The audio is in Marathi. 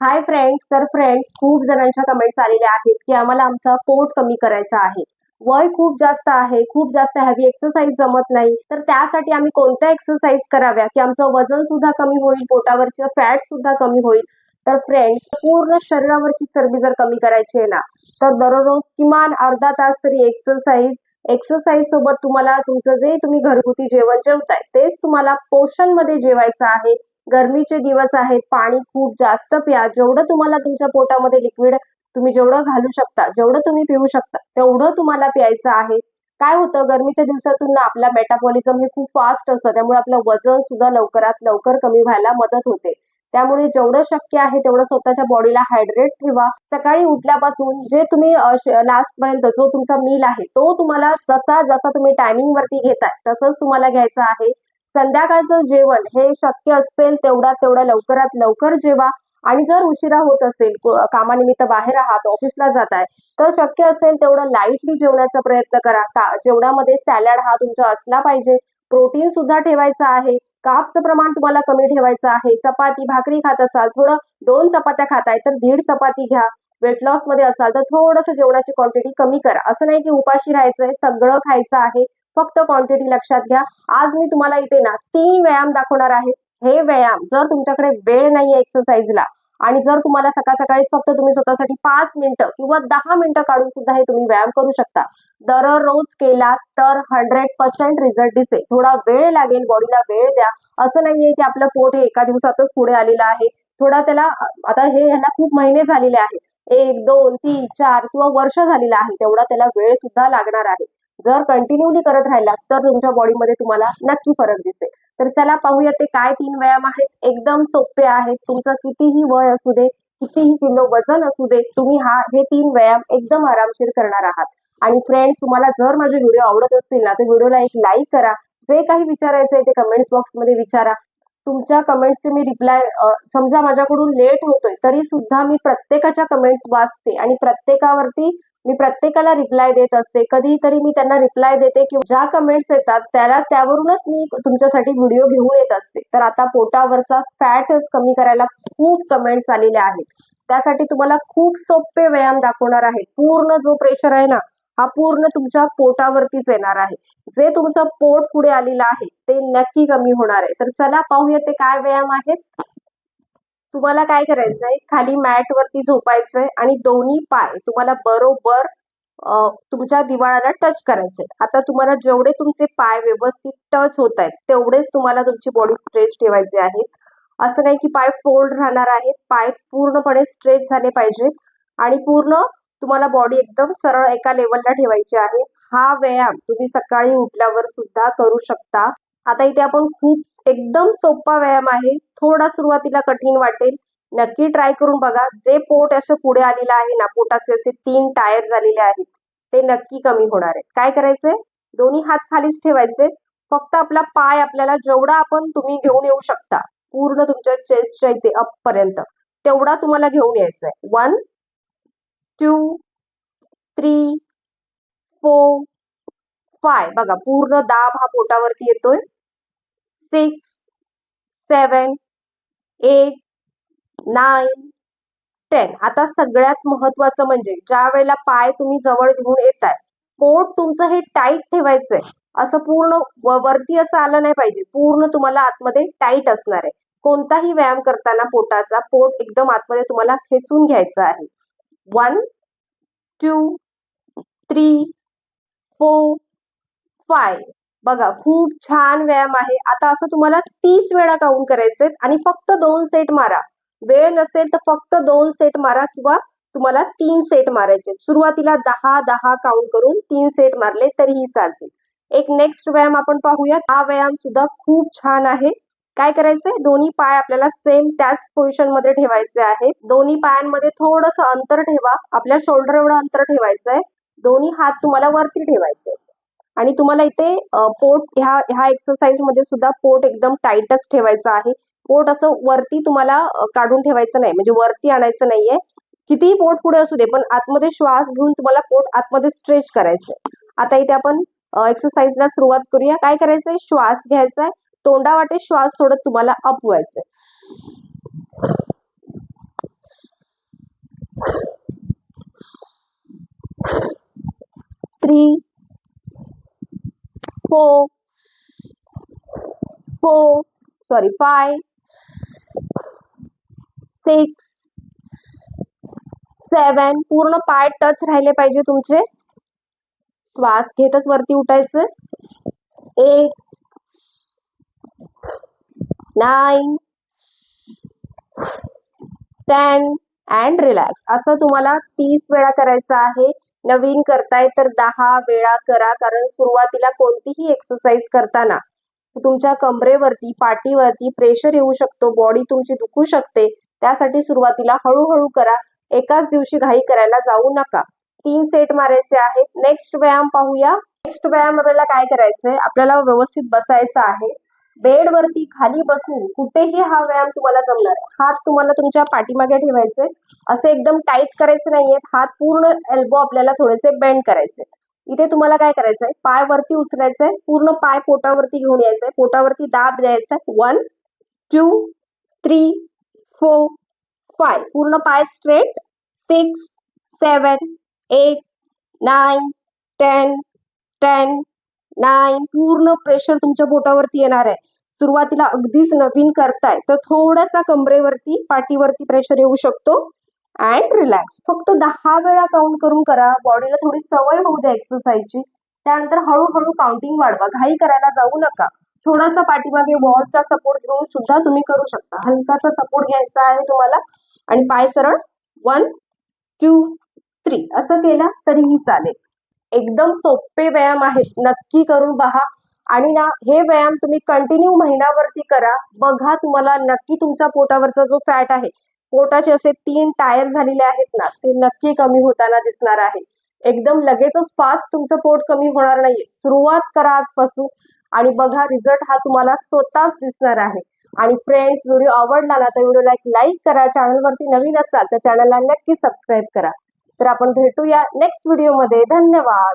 हाय फ्रेंड्स तर फ्रेंड्स खूप जणांच्या कमेंट्स आलेल्या आहेत की आम्हाला आमचा पोट कमी करायचा आहे. वय खूप जास्त आहे खूप जास्त हॅवी एक्सरसाइज जमत नाही. तर त्यासाठी आम्ही कोणत्या एक्सरसाइज कराव्या? की आमचं वजन सुद्धा कमी होईल पोटावरचं फॅट सुद्धा कमी होईल. तर फ्रेंड्स पूर्ण शरीरावरची चरबी जर कमी करायची आहे ना तर दररोज किमान अर्धा तास तरी एक्सरसाइज एक्सरसाइज सोबत तुम्हाला तुमचं जे तुम्ही घरगुती जेवण जेवताय तेच तुम्हाला पोषणमध्ये जेवायचं आहे. गरमीचे दिवस आहेत पाणी खूप जास्त प्या जेवढं तुम्हाला तुमच्या पोटामध्ये लिक्विड तुम्ही जेवढं घालू शकता जेवढं तुम्ही पिऊ शकता तेवढं तुम्हाला प्यायचं आहे. काय होतं गरमीच्या दिवसातून ना आपला मेटाबॉलिझम हे खूप फास्ट असतं त्यामुळे आपलं वजन सुद्धा लवकरात लवकर कमी व्हायला मदत होते. त्यामुळे जेवढं शक्य आहे तेवढं स्वतःच्या बॉडीला हायड्रेट ठेवा. सकाळी उठल्यापासून जे तुम्ही लास्ट पर्यंत जो तुमचा मील आहे तो तुम्हाला जसा जसा तुम्ही टायमिंग वरती घेताय तसंच तुम्हाला घ्यायचं आहे. संध्याकाळचं जेवण हे शक्य असेल तेवढा तेवढा लवकरात लवकर जेवा. आणि जर उशिरा होत असेल कामानिमित्त बाहेर आहात ऑफिसला जात आहे तर शक्य असेल तेवढं लाईटली जेवण्याचा प्रयत्न करा. का जेवणामध्ये सॅलड हा तुमचा असला पाहिजे. प्रोटीन सुद्धा ठेवायचा आहे. कापचं प्रमाण तुम्हाला कमी ठेवायचं आहे. चपाती भाकरी खात असाल थोडं दोन चपात्या खाताय तर दीड चपाती घ्या. वेट लॉसमध्ये असाल तर थोडंसं जेवणाची क्वांटिटी कमी करा. असं नाही की उपाशी राहायचंय सगळं खायचं आहे. फक्त क्वांटिटी लक्षात घ्या. आज मी तुम्हाला इथे ना तीन व्यायाम दाखवणार आहे. हे व्यायाम जर तुमच्याकडे वेळ नाहीये एक्सरसाइजला आणि जर तुम्हाला सकाळ सकाळीच फक्त तुम्ही स्वतःसाठी पाच मिनिटं किंवा दहा मिनिटं काढून सुद्धा हे तुम्ही व्यायाम करू शकता. दररोज केला तर हंड्रेड पर्सेंट रिझल्ट दिसेल. थोडा वेळ लागेल बॉडीला वेळ द्या. असं नाहीये की आपलं पोट हे एका दिवसातच पुढे आलेलं आहे. थोडा त्याला आता हे ह्याला खूप महिने झालेले आहेत. एक दोन तीन चार किंवा वर्ष झालेलं आहे. तेवढा त्याला वेळ सुद्धा लागणार आहे. जर कंटिन्यूली करत राहिलात तर तुमच्या बॉडीमध्ये तुम्हाला नक्की फरक दिसेल. तर चला पाहूया ते काय तीन व्यायाम आहेत. एकदम सोपे आहेत. तुमचं कितीही वय असू दे कितीही किलो वजन असू दे तुम्ही हा हे तीन व्यायाम एकदम आरामशीर करणार आहात. आणि फ्रेंड्स तुम्हाला जर माझे व्हिडिओ आवडत असतील ना तर व्हिडिओला एक लाईक करा. जे काही विचारायचं आहे ते कमेंट्स बॉक्समध्ये विचारा. तुमच्या कमेंट्सचे मी रिप्लाय समजा माझ्याकडून लेट होतोय तरी सुद्धा मी प्रत्येकाच्या कमेंट्स वाचते आणि प्रत्येकावरती मी प्रत्येकाला रिप्लाय देत असते. कधीतरी मी त्यांना रिप्लाय देते किंवा ज्या कमेंट्स येतात त्याला त्यावरूनच मी तुमच्यासाठी व्हिडिओ घेऊन येत असते. तर आता पोटावरचा फॅटच कमी करायला खूप कमेंट्स आलेल्या आहेत. त्यासाठी तुम्हाला खूप सोपे व्यायाम दाखवणार आहे. पूर्ण जो प्रेशर आहे ना हा पूर्ण तुमच्या पोटावरतीच येणार आहे. जे तुमचं पोट पुढे आलेलं आहे ते नक्की कमी होणार आहे. तर चला पाहूया ते काय व्यायाम आहेत. तुम्हाला काय करायचंय? खाली मॅट वरती झोपायचंय आणि दोन्ही पाय तुम्हाला बरोबर तुमच्या दिवाळाला टच करायचंय. आता तुम्हाला जेवढे तुमचे पाय व्यवस्थित टच होत आहेत तेवढेच तुम्हाला तुमची बॉडी स्ट्रेच ठेवायचे आहेत. असं नाही की पाय फोल्ड राहणार आहेत पाय पूर्णपणे स्ट्रेच झाले पाहिजेत आणि पूर्ण तुम्हाला बॉडी एकदम सरळ एका लेवलला ठेवायची आहे. हा व्यायाम तुम्ही सकाळी उठल्यावर सुद्धा करू शकता. आता इथे आपण खूप एकदम सोपा व्यायाम आहे. थोडा सुरुवातीला कठीण वाटेल. नक्की ट्राय करून बघा. जे पोट असं पुढे आलेलं आहे ना पोटाचे असे तीन टायर झालेले आहेत ते नक्की कमी होणार आहेत. काय करायचंय? दोन्ही हात खालीच ठेवायचे. फक्त आपला पाय आपल्याला जेवढा आपण तुम्ही घेऊन येऊ शकता पूर्ण तुमच्या चेस्टच्या इथे अप पर्यंत तेवढा तुम्हाला घेऊन यायचा आहे one two three four five बघा पूर्ण दाब हा पोटावरती येतोय. Six seven eight nine ten. आता सगळ्यात महत्वाचं म्हणजे ज्या वेळेला पाय तुम्ही जवळ घेऊन येताय पोट तुमचं हे टाईट ठेवायचंय. असं पूर्ण वरती असं आलं नाही पाहिजे. पूर्ण तुम्हाला आतमध्ये टाईट असणार आहे. कोणताही व्यायाम करताना पोटाचा पोट एकदम आतमध्ये तुम्हाला खेचून घ्यायचा आहे. One two three four five. बघा खूप छान व्यायाम आहे. आता असं तुम्हाला तीस वेळा काउंट करायचे आणि फक्त दोन सेट मारा. वेळ नसेल तर फक्त दोन सेट मारा किंवा तुम्हाला तीन सेट मारायचे. सुरुवातीला दहा दहा काउंट करून तीन सेट मारले तरीही चालतील. एक नेक्स्ट व्यायाम आपण पाहूया हा व्यायाम सुद्धा खूप छान आहे. काय करायचंय? दोन्ही पाय आपल्याला सेम त्याच पोझिशनमध्ये ठेवायचे आहेत. दोन्ही पायांमध्ये थोडस अंतर ठेवा. आपल्या शोल्डर एवढं अंतर ठेवायचं आहे दोन्ही हात तुम्हाला वरती ठेवायचे आणि तुम्हाला इथे पोट ह्या ह्या एक्सरसाइजमध्ये सुद्धा पोट एकदम टाईटच ठेवायचं आहे. पोट असं वरती तुम्हाला काढून ठेवायचं नाही. म्हणजे वरती आणायचं नाहीये. कितीही पोट पुढे असू दे पण आतमध्ये श्वास घेऊन तुम्हाला पोट आतमध्ये स्ट्रेच करायचंय. आता इथे आपण एक्सरसाइजला सुरुवात करूया. काय करायचंय? श्वास घ्यायचा तोंडा वाटे श्वास सोडत तुम्हाला अपवायचंय. Three four four sorry five six seven पूर्ण पाय टच राहिले पाहिजे तुमचे. श्वास घेतच वरती उठायचं. Eight nine ten and relax असं तुम्हाला तीस वेळा करायचं आहे. नवीन करताय तर दहा वेळा करा कारण सुरुवातीला कोणतीही एक्सरसाइज करताना तुमच्या कमरेवरती पाठीवरती प्रेशर येऊ शकतो बॉडी तुमची दुखू शकते त्यासाठी सुरुवातीला हळूहळू करा. एकाच दिवशी घाई करायला जाऊ नका. तीन सेट मारायचे आहेत. नेक्स्ट व्यायाम पाहूया. नेक्स्ट व्यायामाला काय करायचंय? आपल्याला व्यवस्थित बसायचं आहे. बेडवरती खाली बसून कुठेही हा व्यायाम तुम्हाला जमणार आहे. हात तुम्हाला तुमच्या पाठीमागे ठेवायचे असे एकदम टाईट करायचे नाहीये हात पूर्ण एल्बो आपल्याला थोडेसे बेंड करायचे इथे तुम्हाला काय करायचंय पाय वरती उचलायचंय पूर्ण पाय पोटावरती घेऊन यायचंय पोटावरती दाब द्यायचा one two three four five पूर्ण पाय straight six seven eight nine ten ten nine पूर्ण प्रेशर तुमच्या बोटावरती येणार आहे. सुरुवातीला अगदीच नवीन करताय तर थोडासा कमरेवरती पाठीवरती प्रेशर येऊ शकतो. अँड रिलॅक्स फक्त दहा वेळा काउंट करून करा. बॉडीला थोडी सवय होऊ द्या एक्सरसाइजची त्यानंतर हळूहळू काउंटिंग वाढवा. घाई करायला जाऊ नका. थोडासा पाठीमागे वॉलचा सपोर्ट घेऊन सुद्धा तुम्ही करू शकता. हलकासा सपोर्ट घ्यायचा आहे तुम्हाला. आणि पाय सरळ. वन टू थ्री असं केलं तरीही चालेल. एकदम सोपे व्यायाम आहेत. नक्की करून पहा. आणि ना हे व्यायाम तुम्ही कंटिन्यू महिनावरती करा. बघा तुम्हाला नक्की तुमचा पोटावरचा जो फॅट आहे पोटाचे असे तीन टायर झालेले आहेत ना ते नक्की कमी होताना दिसणार आहे. एकदम लगेचच फास्ट तुमचं पोट कमी होणार नाहीये. सुरुवात करा आजपासून. आणि बघा रिझल्ट हा तुम्हाला स्वतःच दिसणार आहे. आणि फ्रेंड्स व्हिडिओ आवडला ना तर व्हिडिओला एक लाईक करा. चॅनलवरती नवीन असाल तर चॅनलला नक्की सबस्क्राईब करा. तर आपण भेटूया नेक्स्ट व्हिडिओमध्ये धन्यवाद.